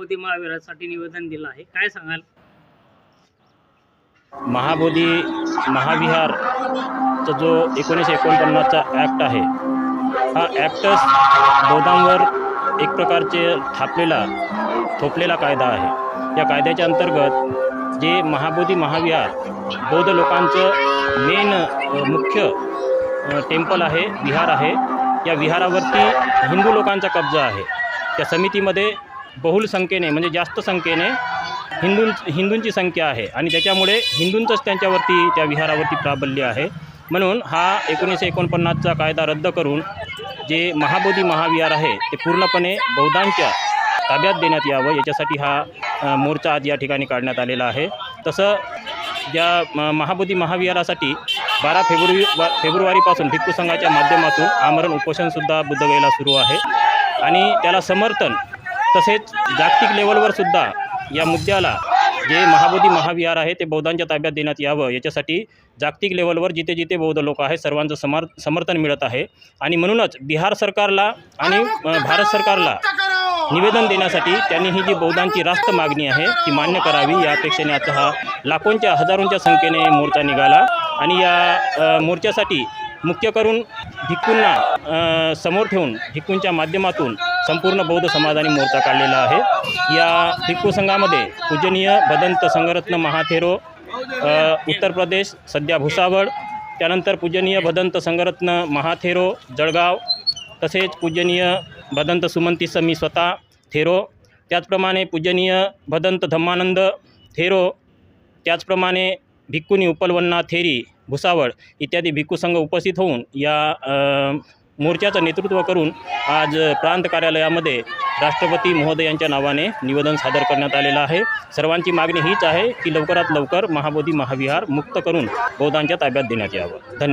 महाबोधी महावीरासाठी निवेदन दिलं आहे. काय सांगाल? महाबोधी महाविहारचा जो एकोणीसशे एकोणपन्नासचा ॲक्ट आहे हा ॲक्टच बौद्धांवर एक प्रकारचे थापलेला थोपलेला कायदा आहे. या कायद्याच्या अंतर्गत जे महाबोधी महाविहार बौद्ध लोकांचं मेन मुख्य टेम्पल आहे विहार आहे या विहारावरती हिंदू लोकांचा कब्जा आहे. त्या समितीमध्ये बहुल संख्येने म्हणजे जास्त संख्येने हिंदू हिंदूंची संख्या आहे. आणि त्याच्यामुळे हिंदूंचंच त्यांच्यावरती त्या विहारावरती प्राबल्य आहे. म्हणून हा एकोणीसशे एकोणपन्नासचा कायदा रद्द करून जे महाबोधी महाविहार आहे ते पूर्णपणे बौद्धांच्या ताब्यात देण्यात यावं. याच्यासाठी हा मोर्चा आज या ठिकाणी काढण्यात आलेला आहे. तसं ज्या महाबोधी महाविहारासाठी बारा फेब्रुवारी फेब्रुवारीपासून भिक्खू संघाच्या माध्यमातून आमरण उपोषणसुद्धा बुद्धगयेला सुरू आहे. आणि त्याला समर्थन तसेच जागतिक लेवलवर सुद्धा या मुद्द्याला जे महाबोधी महाविहार आहे ते बौद्धांच्या ताब्यात देण्यात यावं याच्यासाठी जागतिक लेवलवर जिथे जिथे बौद्ध लोक आहेत सर्वांचं समर समर्थन मिळत आहे. आणि म्हणूनच बिहार सरकारला आणि भारत सरकारला निवेदन देण्यासाठी त्यांनी ही जी बौद्धांची रास्त मागणी आहे ती मान्य करावी. या अपेक्षेने आता हा लाखोंच्या हजारोंच्या संख्येने मोर्चा निघाला. आणि या मोर्चासाठी मुख्य करून भिक्कूंना समोर ठेवून भिक्कूंच्या माध्यमातून संपूर्ण बौद्ध समाजाने मोर्चा काढलेला आहे. या भिक्खू संघामध्ये पूजनीय भदंत संगरत्न महाथेरो उत्तर प्रदेश सध्या भुसावळ त्यानंतर पूजनीय भदंत संगरत्न महाथेरो जळगाव तसेच पूजनीय भदंत सुमंती समी स्वतः थेरो त्याचप्रमाणे पूजनीय भदंत धम्मानंद थेरो त्याचप्रमाणे भिक्कुनी उपलवन्ना थेरी भुसावळ इत्यादी भिक्खू संघ उपस्थित होऊन या मोर्चाचं नेतृत्व करून आज प्रांत कार्यालयामध्ये राष्ट्रपती महोदय यांच्या नावाने निवेदन सादर करण्यात आलेलं आहे. सर्वांची मागणी हीच आहे की लवकरात लवकर महाबोधी महाविहार मुक्त करून बौद्धांच्या ताब्यात देण्यात यावं. धन्यवाद.